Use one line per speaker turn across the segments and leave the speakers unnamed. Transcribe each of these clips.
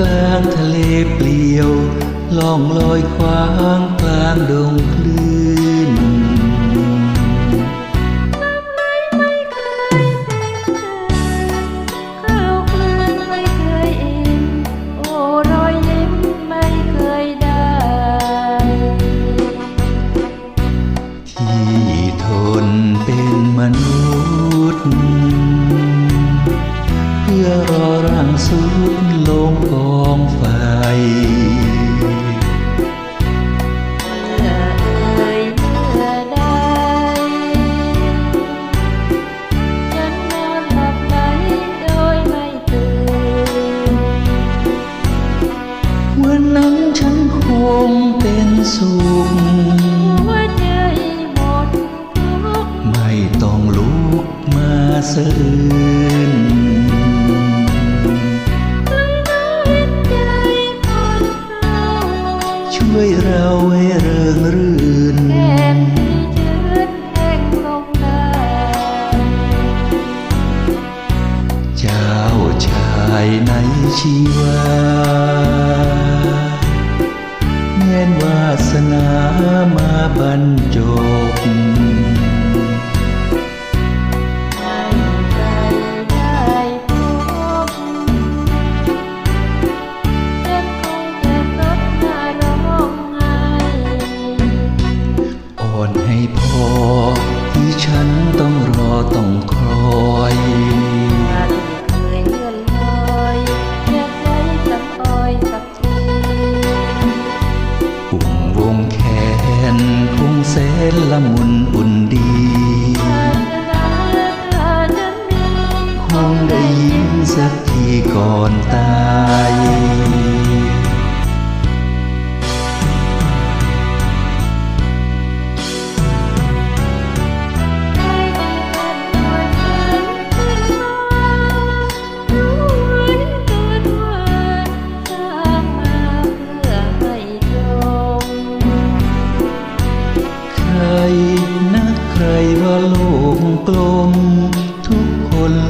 กลาง
ทะเลเป
ลี่ยว ล่องลอ
ย
ค
ว้างก
ลางดงพลือะอื่นช่วยเราให้เริงรื่นเจ้าชายในชีวาเม่นวาสนามาบรรจบ
นละ
มุนอุ่นดี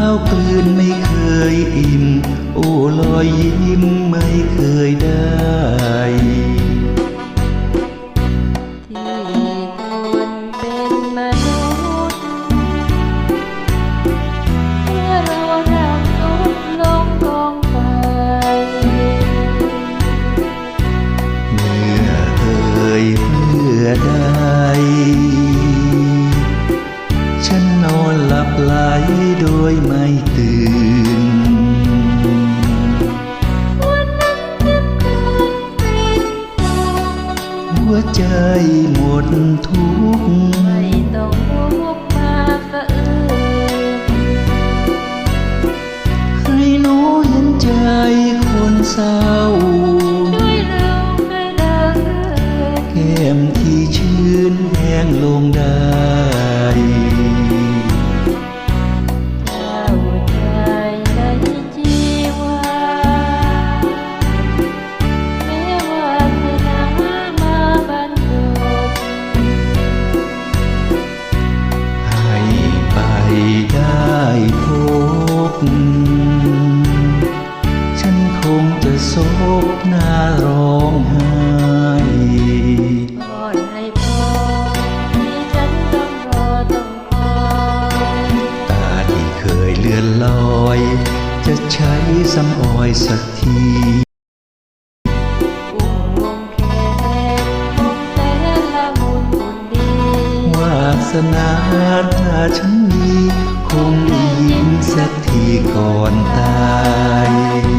ข้าว
กลืนไม่เคยอิ่ม โอ้ลอยยิ้มไม่เคยได้
nôn lặp lại đôi mây tường múa chơi một thuốc. Hãy nói đến trời khôn sao ได้
พบ ฉันคงจะโศกหน้าร้องไห้
ก่อนให้พอที่ฉันต้องรอต้องคอ
ตาที่เคยเลือนลอย จะใช้สำออยสักที
นา
ถ้าฉันมี คงได้ยินสักทีก่อนตาย